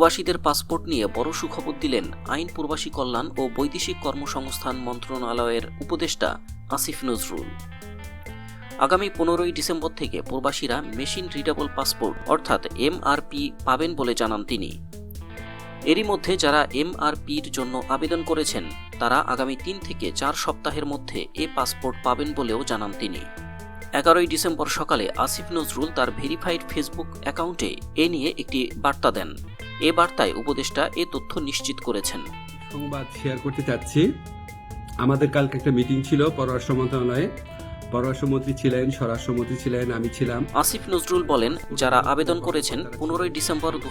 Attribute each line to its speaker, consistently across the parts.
Speaker 1: প্রবাসীদের পাসপোর্ট নিয়ে বড় সুখবর দিলেন আইন প্রবাসী কল্যাণ ও বৈদেশিক কর্মসংস্থান মন্ত্রণালয়ের উপদেষ্টা আসিফ নজরুল। আগামী পনেরোই ডিসেম্বর থেকে প্রবাসীরা মেশিন রিডেবল পাসপোর্ট অর্থাৎ এমআরপি পাবেন বলে জানান তিনি। এরই মধ্যে যারা এমআরপির জন্য আবেদন করেছেন, তারা আগামী তিন থেকে চার সপ্তাহের মধ্যে এ পাসপোর্ট পাবেন বলেও জানান তিনি। এগারোই ডিসেম্বর সকালে আসিফ নজরুল তার ভেরিফাইড ফেসবুক অ্যাকাউন্টে এ নিয়ে একটি বার্তা দেন। এ বার্তায় উপদেষ্টা এ তথ্য নিশ্চিত করেছেন।
Speaker 2: সংবাদ শেয়ার করতে চাচ্ছি। আমাদের কালকে একটা মিটিং ছিল পররাষ্ট্র মন্ত্রণালয়ে। পররাষ্ট্রমন্ত্রী ছিলেন স্বরাষ্ট্রমন্ত্রী ছিলেন আমি ছিলাম।
Speaker 1: আসিফ নজরুল বলেন যারা আবেদন করেছেন পনেরোই ডিসেম্বর দু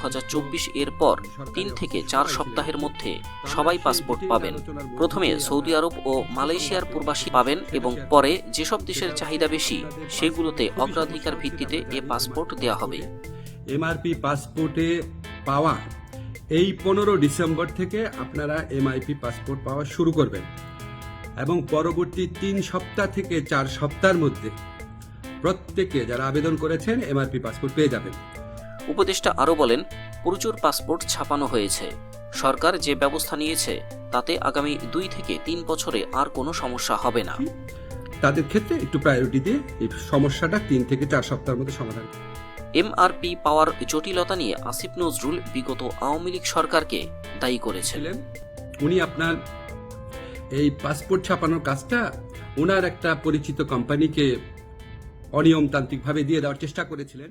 Speaker 1: এর পর তিন থেকে চার সপ্তাহের মধ্যে সবাই পাসপোর্ট পাবেন। প্রথমে সৌদি আরব ও মালয়েশিয়ার প্রবাসী পাবেন এবং পরে যেসব দেশের চাহিদা বেশি সেগুলোতে অগ্রাধিকার ভিত্তিতে এ পাসপোর্ট দেওয়া হবে।
Speaker 2: এমআরপি পাসপোর্টে পাওয়া এই পনেরো ডিসেম্বর থেকে আপনারা এমআইপি পাসপোর্ট পাওয়া শুরু করবেন এবং পরবর্তী তিন সপ্তাহ থেকে চার সপ্তাহের মধ্যে প্রত্যেকে যারা আবেদন করেছেন এমআরপি পাসপোর্ট পেয়ে যাবেন।
Speaker 1: উপদেষ্টা আরও বলেন প্রচুর পাসপোর্ট ছাপানো হয়েছে। সরকার যে ব্যবস্থা নিয়েছে তাতে আগামী দুই থেকে তিন বছরে আর কোনো সমস্যা হবে না।
Speaker 2: তাদের ক্ষেত্রে একটু প্রায়োরিটি দিয়ে এই সমস্যাটা তিন থেকে চার সপ্তাহের মধ্যে সমাধান।
Speaker 1: এমআরপি পাওয়ার জটিলতা নিয়ে আসিফ নজরুল বিগত আওয়ামী লীগ সরকারকে দায়ী
Speaker 2: করেছিলেন উনি আপনার এই পাসপোর্ট ছাপানোর কাজটা ওনার একটা পরিচিত কোম্পানিকে অনিয়মতান্ত্রিকভাবে দিয়ে দেওয়ার চেষ্টা করেছিলেন।